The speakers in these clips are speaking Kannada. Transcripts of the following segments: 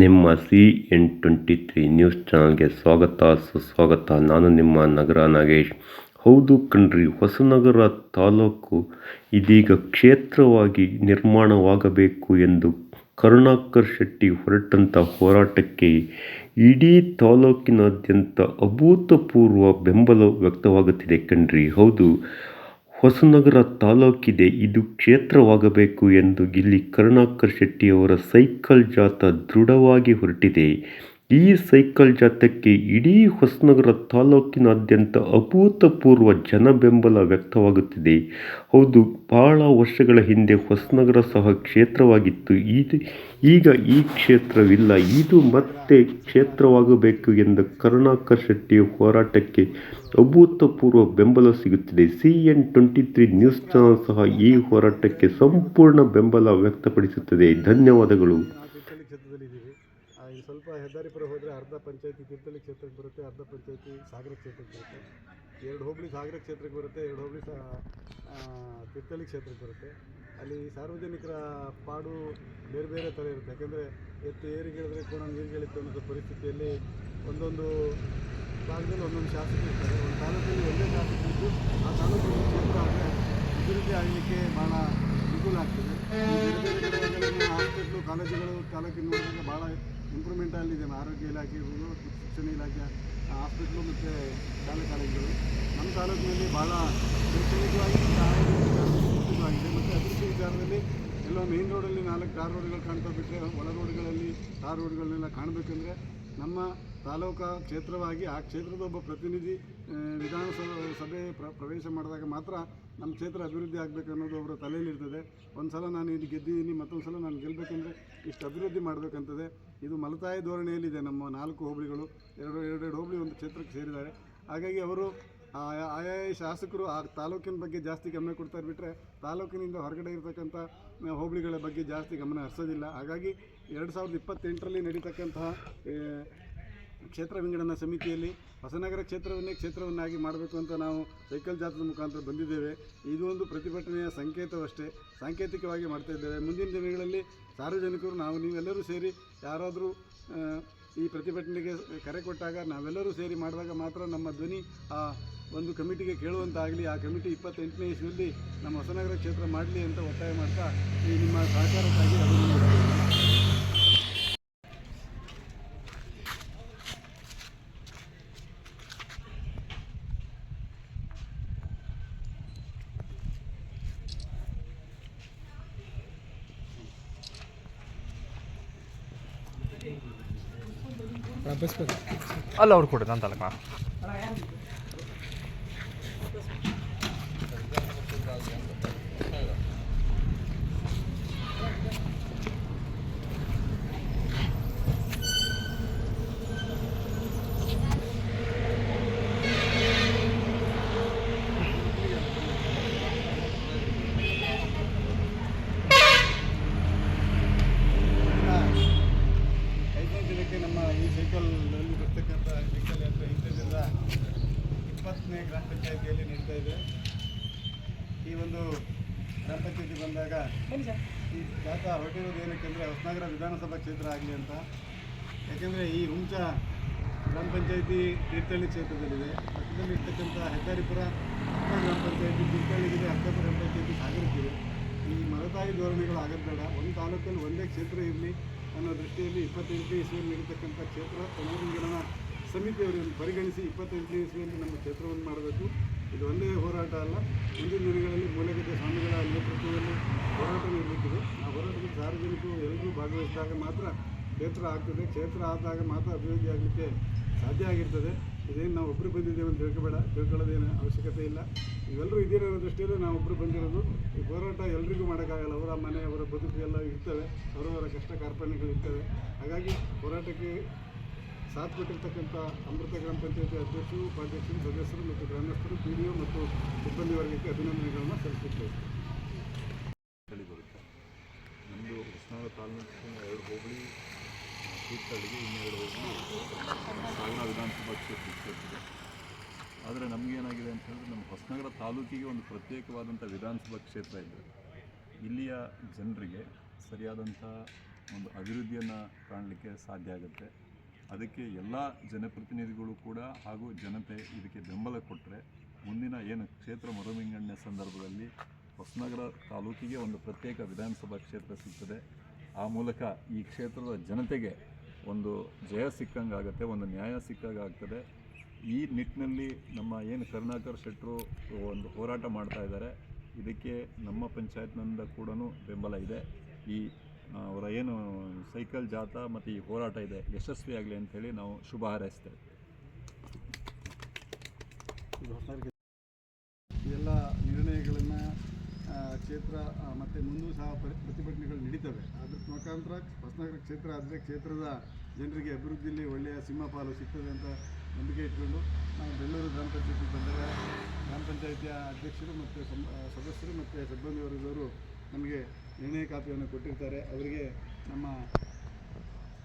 ನಿಮ್ಮ C N twenty three news ಚಾನಲ್ಗೆ ಸ್ವಾಗತ. ಸುಸ್ವಾಗತ. ನಾನು ನಿಮ್ಮ ನಗರ ನಾಗೇಶ್. ಹೌದು ಕಣ್ರಿ, ಹೊಸನಗರ ತಾಲೂಕು ಇದೀಗ ಕ್ಷೇತ್ರವಾಗಿ ನಿರ್ಮಾಣವಾಗಬೇಕು ಎಂದು ಕರುಣಾಕರ್ ಶೆಟ್ಟಿ ಹೊರಟಂಥ ಹೋರಾಟಕ್ಕೆ ಇಡೀ ತಾಲೂಕಿನಾದ್ಯಂತ ಅಭೂತಪೂರ್ವ ಬೆಂಬಲ ವ್ಯಕ್ತವಾಗುತ್ತಿದೆ ಕಣ್ರಿ. ಹೌದು ಹೊಸನಗರ ತಾಲೂಕಿದೆ. ಇದು ಕ್ಷೇತ್ರವಾಗಬೇಕು ಎಂದು ಇಲ್ಲಿ ಕರುಣಾಕರ್ ಶೆಟ್ಟಿಯವರ ಸೈಕಲ್ ಜಾಥಾ ದೃಢವಾಗಿ ಹೊರಟಿದೆ. ಈ ಸೈಕಲ್ ಜಾಥಾಕ್ಕೆ ಇಡೀ ಹೊಸನಗರ ತಾಲೂಕಿನಾದ್ಯಂತ ಅಭೂತಪೂರ್ವ ಜನಬೆಂಬಲ ವ್ಯಕ್ತವಾಗುತ್ತಿದೆ. ಹೌದು, ಬಹಳ ವರ್ಷಗಳ ಹಿಂದೆ ಹೊಸನಗರ ಸಹ ಕ್ಷೇತ್ರವಾಗಿತ್ತು. ಇದು, ಈಗ ಈ ಕ್ಷೇತ್ರವಿಲ್ಲ. ಇದು ಮತ್ತೆ ಕ್ಷೇತ್ರವಾಗಬೇಕು ಎಂದು ಕರುಣಾಕರ್ ಶೆಟ್ಟಿ ಹೋರಾಟಕ್ಕೆ ಅಭೂತಪೂರ್ವ ಬೆಂಬಲ ಸಿಗುತ್ತಿದೆ. C N twenty three news channel ಸಹ ಈ ಹೋರಾಟಕ್ಕೆ ಸಂಪೂರ್ಣ ಬೆಂಬಲ ವ್ಯಕ್ತಪಡಿಸುತ್ತದೆ. ಧನ್ಯವಾದಗಳು ತೀರ್ಥಹಳ್ಳಿ ಕ್ಷೇತ್ರದಲ್ಲಿ ಇದ್ದೀವಿ ಆ, ಇಲ್ಲಿ ಸ್ವಲ್ಪ ಹೆದ್ದಾರಿಪುರ ಹೋದರೆ ಅರ್ಧ ಪಂಚಾಯತಿ ತೀರ್ಥಹಳ್ಳಿ ಕ್ಷೇತ್ರಕ್ಕೆ ಬರುತ್ತೆ, ಅರ್ಧ ಪಂಚಾಯತಿ ಸಾಗರ ಕ್ಷೇತ್ರಕ್ಕೆ ಬರುತ್ತೆ. ಎರಡು ಹೋಬಳಿ ಸಾಗರ ಕ್ಷೇತ್ರಕ್ಕೆ ಬರುತ್ತೆ, ಎರಡು ಹೋಬಳಿ ಸಹ ಕ್ಷೇತ್ರಕ್ಕೆ ಬರುತ್ತೆ. ಅಲ್ಲಿ ಸಾರ್ವಜನಿಕರ ಪಾಡು ಬೇರೆ ಬೇರೆ ಥರ ಇರುತ್ತೆ. ಯಾಕೆಂದರೆ ಎತ್ತು ಏರಿಗಿಳಿದ್ರೆ ಕೂಡ ನೀರುಗಳಿತ್ತು ಅನ್ನೋದು ಪರಿಸ್ಥಿತಿಯಲ್ಲಿ ಒಂದೊಂದು ಭಾಗದಲ್ಲಿ ಒಂದೊಂದು ಶಾಸಕರು ಇರ್ತಾರೆ. ಒಂದು ತಾಲೂಕಲ್ಲಿ ಒಂದೇ ಶಾಸಕರು ಇದ್ದು ಆ ತಾಲೂಕು ಕ್ಷೇತ್ರ ಆದರೆ ಅಭಿವೃದ್ಧಿ ಆಗಲಿಕ್ಕೆ ಭಾಳ ಅನುಕೂಲ ಆಗ್ತದೆ. ಹಾಸ್ಪಿಟ್ಲು, ಕಾಲೇಜುಗಳು, ತಾಲೂಕಿನ ಭಾಳ ಇಂಪ್ರೂವ್ಮೆಂಟ್ ಅಲ್ಲಿದೆ ಆರೋಗ್ಯ ಇಲಾಖೆ ಇರ್ಬೋದು, ಶಿಕ್ಷಣ ಇಲಾಖೆ ಹಾಸ್ಪಿಟ್ಲು ಮತ್ತು ಶಾಲೆ ಕಾಲೇಜುಗಳು. ನಮ್ಮ ತಾಲೂಕಿನಲ್ಲಿ ಭಾಳ ಶೈಕ್ಷಣಿಕವಾಗಿ ಆರೋಗ್ಯವಾಗಿದೆ ಮತ್ತು ಅಭಿವೃದ್ಧಿ ವಿಚಾರದಲ್ಲಿ ಎಲ್ಲೋ ಮೇನ್ ರೋಡಲ್ಲಿ ನಾಲ್ಕು ಟಾರ್ ರೋಡ್ಗಳು ಕಾಣ್ತಾ ಬಿಟ್ಟರೆ ಒಳ ರೋಡ್ಗಳಲ್ಲಿ ಟಾರ್ ರೋಡ್ಗಳನ್ನೆಲ್ಲ ಕಾಣಬೇಕಂದ್ರೆ ನಮ್ಮ ತಾಲೂಕು ಕ್ಷೇತ್ರವಾಗಿ ಆ ಕ್ಷೇತ್ರದ ಒಬ್ಬ ಪ್ರತಿನಿಧಿ ವಿಧಾನಸಭೆ ಸಭೆ ಪ್ರ, ಪ್ರವೇಶ ಮಾಡಿದಾಗ ಮಾತ್ರ ನಮ್ಮ ಕ್ಷೇತ್ರ ಅಭಿವೃದ್ಧಿ ಆಗಬೇಕು ಅನ್ನೋದು ಅವರ ತಲೆಯಲ್ಲಿರ್ತದೆ. ಒಂದು ಸಲ ನಾನು ಇಲ್ಲಿ ಗೆದ್ದಿದ್ದೀನಿ ಮತ್ತೊಂದು ಸಲ ನಾನು ಗೆಲ್ಲಬೇಕಂದ್ರೆ ಇಷ್ಟು ಅಭಿವೃದ್ಧಿ ಮಾಡಬೇಕಂತದೆ. ಇದು ಮಲತಾಯಿ ಧೋರಣೆಯಲ್ಲಿದೆ ನಮ್ಮ ನಾಲ್ಕು ಹೋಬಳಿಗಳು, ಎರಡು ಎರಡೆರಡು ಹೋಬಳಿ ಒಂದು ಕ್ಷೇತ್ರಕ್ಕೆ ಸೇರಿದ್ದಾರೆ. ಹಾಗಾಗಿ ಅವರು ಆಯಾ ಶಾಸಕರು ಆ ತಾಲೂಕಿನ ಬಗ್ಗೆ ಜಾಸ್ತಿ ಗಮನ ಕೊಡ್ತಾರೆ ಬಿಟ್ಟರೆ ತಾಲೂಕಿನಿಂದ ಹೊರಗಡೆ ಇರತಕ್ಕಂಥ ಹೋಬಳಿಗಳ ಬಗ್ಗೆ ಜಾಸ್ತಿ ಗಮನ ಹರಿಸೋದಿಲ್ಲ. ಹಾಗಾಗಿ ಎರಡು ಸಾವಿರದ ಇಪ್ಪತ್ತೆಂಟರಲ್ಲಿ ನಡೀತಕ್ಕಂತಹ ಕ್ಷೇತ್ರ ವಿಂಗಡಣಾ ಸಮಿತಿಯಲ್ಲಿ ಹೊಸನಗರ ಕ್ಷೇತ್ರವನ್ನೇ ಕ್ಷೇತ್ರವನ್ನಾಗಿ ಮಾಡಬೇಕು ಅಂತ ನಾವು ಸೈಕಲ್ ಜಾಥದ ಮುಖಾಂತರ ಬಂದಿದ್ದೇವೆ. ಇದು ಒಂದು ಪ್ರತಿಭಟನೆಯ ಸಂಕೇತವಷ್ಟೇ. ಸಾಂಕೇತಿಕವಾಗಿ ಮಾಡ್ತಾ ಇದ್ದೇವೆ ಮುಂದಿನ ದಿನಗಳಲ್ಲಿ ಸಾರ್ವಜನಿಕರು, ನಾವು ನೀವೆಲ್ಲರೂ ಸೇರಿ ಯಾರಾದರೂ ಈ ಪ್ರತಿಭಟನೆಗೆ ಕರೆ ಕೊಟ್ಟಾಗ ನಾವೆಲ್ಲರೂ ಸೇರಿ ಮಾಡಿದಾಗ ಮಾತ್ರ ನಮ್ಮ ಧ್ವನಿ ಆ ಒಂದು ಕಮಿಟಿಗೆ ಕೇಳುವಂತಾಗಲಿ, ಆ ಕಮಿಟಿ ಇಪ್ಪತ್ತೆಂಟನೇ ಇಸ್ವಿಯಲ್ಲಿ ನಮ್ಮ ಹೊಸನಗರ ಕ್ಷೇತ್ರ ಮಾಡಲಿ ಅಂತ ಒತ್ತಾಯ ಮಾಡ್ತಾ ಈ ನಿಮ್ಮ ಸಹಕಾರಕ್ಕಾಗಿ ಅಭಿನಂದನೆ. ಅಲ್ಲ ಅವ್ರು ಕೊಡಿ ನಾನು ತಲಕ ಗ್ರಾಮ ಪಂಚಾಯಿತಿಯಲ್ಲಿ ನಡೀತಾ ಇದೆ. ಈ ಒಂದು ಗ್ರಾಮ ಪಂಚಾಯತಿ ಬಂದಾಗ ಈ ಜಾತ ಹೊರಟಿರೋದು ಏನಕ್ಕೆ ಅಂದರೆ ಹೊಸನಗರ ವಿಧಾನಸಭಾ ಕ್ಷೇತ್ರ ಆಗಲಿ ಅಂತ. ಯಾಕೆಂದರೆ ಈ ಹುಂಚ ಗ್ರಾಮ ಪಂಚಾಯಿತಿ ತೀರ್ಥಹಳ್ಳಿ ಕ್ಷೇತ್ರದಲ್ಲಿದೆ. ಪಕ್ಕದಲ್ಲಿ ಇರ್ತಕ್ಕಂಥ ಹೆದ್ದಾರಿಪುರ ಹತ್ತ ಗ್ರಾಮ ಪಂಚಾಯತಿ ತೀರ್ಥಹಳ್ಳಿಗಿದೆ ಅಕ್ಕಪುರ ಗ್ರಾಮ ಪಂಚಾಯತಿ ಸಾಗರಕ್ಕಿದೆ. ಈ ಮರತಾಯಿ ಧೋರಣೆಗಳು ಆಗೋದು ಬೇಡ. ಒಂದು ತಾಲೂಕಲ್ಲಿ ಒಂದೇ ಕ್ಷೇತ್ರ ಇರಲಿ ಅನ್ನೋ ದೃಷ್ಟಿಯಲ್ಲಿ ಇಪ್ಪತ್ತೆಂಟು ಇಸ್ವಿಯಲ್ಲಿ ಇರತಕ್ಕಂಥ ಕ್ಷೇತ್ರ ಪುನರ್ವಿಂಗಡಣಾ ಸಮಿತಿಯವರನ್ನು ಪರಿಗಣಿಸಿ ಇಪ್ಪತ್ತೆಂಟನೇ ಇಸ್ವಿಯಲ್ಲಿ ನಮ್ಮ ಕ್ಷೇತ್ರವನ್ನು ಮಾಡಬೇಕು. ಇದು ಒಂದೇ ಹೋರಾಟ ಅಲ್ಲ, ಮುಂದಿನ ದಿನಗಳಲ್ಲಿ ಮೂಲಗದ್ದೆ ಸ್ವಾಮಿಗಳ ನೇತೃತ್ವದಲ್ಲಿ ಹೋರಾಟ ನೀಡಬೇಕಿದೆ ಆ ಹೋರಾಟದಲ್ಲಿ ಸಾರ್ವಜನಿಕರು ಎಲ್ಲರೂ ಭಾಗವಹಿಸಿದಾಗ ಮಾತ್ರ ಕ್ಷೇತ್ರ ಆಗ್ತದೆ. ಕ್ಷೇತ್ರ ಆದಾಗ ಮಾತ್ರ ಅಭಿವೃದ್ಧಿ ಆಗಲಿಕ್ಕೆ ಸಾಧ್ಯ ಆಗಿರ್ತದೆ. ಇದೇನು ನಾವು ಒಬ್ಬರು ಬಂದಿದ್ದೇವೆ ಅಂತ ತಿಳ್ಕೊಬೇಡ. ತಿಳ್ಕೊಳ್ಳೋದೇನು ಅವಶ್ಯಕತೆ ಇಲ್ಲ. ಇವೆಲ್ಲರೂ ಅನ್ನೋ ದೃಷ್ಟಿಯಲ್ಲಿ ನಾವು ಒಬ್ಬರು ಬಂದಿರೋದು. ಈ ಹೋರಾಟ ಎಲ್ರಿಗೂ ಮಾಡೋಕ್ಕಾಗಲ್ಲ. ಅವರ ಮನೆ, ಅವರ ಬದುಕು ಎಲ್ಲ ಇರ್ತವೆ. ಅವರವರ ಕಷ್ಟ ಕಾರ್ಪಣ್ಯಗಳು ಇರ್ತವೆ. ಹಾಗಾಗಿ ಹೋರಾಟಕ್ಕೆ ಸಾಥ್ ಕೊಟ್ಟಿರ್ತಕ್ಕಂಥ ಅಮೃತ ಗ್ರಾಮ ಪಂಚಾಯತಿ ಅಧ್ಯಕ್ಷರು, ಉಪಾಧ್ಯಕ್ಷರು, ಸದಸ್ಯರು ಮತ್ತು ಗ್ರಾಮಸ್ಥರು ಪಿ ಡಿ ಒ ಮತ್ತು ಸಿಬ್ಬಂದಿ ವರ್ಗಕ್ಕೆ ಅಭಿನಂದನೆಗಳನ್ನು ಸಲ್ಲಿಸುತ್ತೇವೆ. ನಮ್ಮದು ಹೊಸನಗರ ತಾಲೂಕಿನ ಎರಡು ಹೋಬಳಿ, ತೀರ್ಥಹಳ್ಳಿಗೆ ಇನ್ನೆರಡು ಹೋಬಳಿ ಸಾಗರ ವಿಧಾನಸಭಾ ಕ್ಷೇತ್ರ ಆದರೆ ನಮಗೇನಾಗಿದೆ ಅಂತ ಹೇಳಿದ್ರೆ ನಮ್ಮ ಹೊಸನಗರ ತಾಲೂಕಿಗೆ ಒಂದು ಪ್ರತ್ಯೇಕವಾದಂಥ ವಿಧಾನಸಭಾ ಕ್ಷೇತ್ರ ಇದೆ. ಇಲ್ಲಿಯ ಜನರಿಗೆ ಸರಿಯಾದಂಥ ಒಂದು ಅಭಿವೃದ್ಧಿಯನ್ನು ಕಾಣಲಿಕ್ಕೆ ಸಾಧ್ಯ ಆಗುತ್ತೆ. ಅದಕ್ಕೆ ಎಲ್ಲ ಜನಪ್ರತಿನಿಧಿಗಳು ಕೂಡ ಹಾಗೂ ಜನತೆ ಇದಕ್ಕೆ ಬೆಂಬಲ ಕೊಟ್ಟರೆ ಮುಂದಿನ ಏನು ಕ್ಷೇತ್ರ ಮರುವಿಂಗಡಣೆ ಸಂದರ್ಭದಲ್ಲಿ ಹೊಸನಗರ ತಾಲೂಕಿಗೆ ಒಂದು ಪ್ರತ್ಯೇಕ ವಿಧಾನಸಭಾ ಕ್ಷೇತ್ರ ಸಿಗ್ತದೆ. ಆ ಮೂಲಕ ಈ ಕ್ಷೇತ್ರದ ಜನತೆಗೆ ಒಂದು ಜಯ ಸಿಕ್ಕಂಗಾಗತ್ತೆ, ಒಂದು ನ್ಯಾಯ ಸಿಕ್ಕಂಗಾಗ್ತದೆ. ಈ ನಿಟ್ಟಿನಲ್ಲಿ ನಮ್ಮ ಏನು ಕರುಣಾಕರ್ ಶೆಟ್ಟರು ಒಂದು ಹೋರಾಟ ಮಾಡ್ತಾ ಇದ್ದಾರೆ. ಇದಕ್ಕೆ ನಮ್ಮ ಪಂಚಾಯತ್ನಿಂದ ಕೂಡ ಬೆಂಬಲ ಇದೆ. ಈ ಅವರ ಏನು ಸೈಕಲ್ ಜಾಥಾ ಮತ್ತು ಈ ಹೋರಾಟ ಇದೆ, ಯಶಸ್ವಿ ಆಗಲಿ ಅಂಥೇಳಿ ನಾವು ಶುಭ ಹಾರೈಸ್ತೇವೆ. ಎಲ್ಲ ನಿರ್ಣಯಗಳನ್ನು ಕ್ಷೇತ್ರ ಮತ್ತು ಮುಂದೂ ಸಹ ಪ್ರ- ಪ್ರತಿಭಟನೆಗಳು ನಡೀತವೆ. ಅದ್ರ ಮುಖಾಂತರ ಹೊಸನಗರ ಕ್ಷೇತ್ರ ಆದರೆ ಕ್ಷೇತ್ರದ ಜನರಿಗೆ ಅಭಿವೃದ್ಧಿಯಲ್ಲಿ ಒಳ್ಳೆಯ ಸಿಂಹಪಾಲು ಸಿಗ್ತದೆ ಅಂತ ನಂಬಿಕೆ ಇಟ್ಕೊಂಡು ನಾವು ಬೆಂಗಳೂರು ಗ್ರಾಮ ಪಂಚಾಯತಿ ಬಂದಾಗ ಗ್ರಾಮ ಪಂಚಾಯತಿಯ ಅಧ್ಯಕ್ಷರು ಮತ್ತು ಸದಸ್ಯರು ಮತ್ತು ಸಿಬ್ಬಂದಿ ವರ್ಗದವರು ನಮಗೆ ನಿರ್ಣಯ ಕಾಪಿಯನ್ನು ಕೊಟ್ಟಿರ್ತಾರೆ. ಅವರಿಗೆ ನಮ್ಮ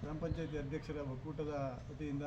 ಗ್ರಾಮ ಪಂಚಾಯತಿ ಅಧ್ಯಕ್ಷರ ಒಕ್ಕೂಟದ ವತಿಯಿಂದ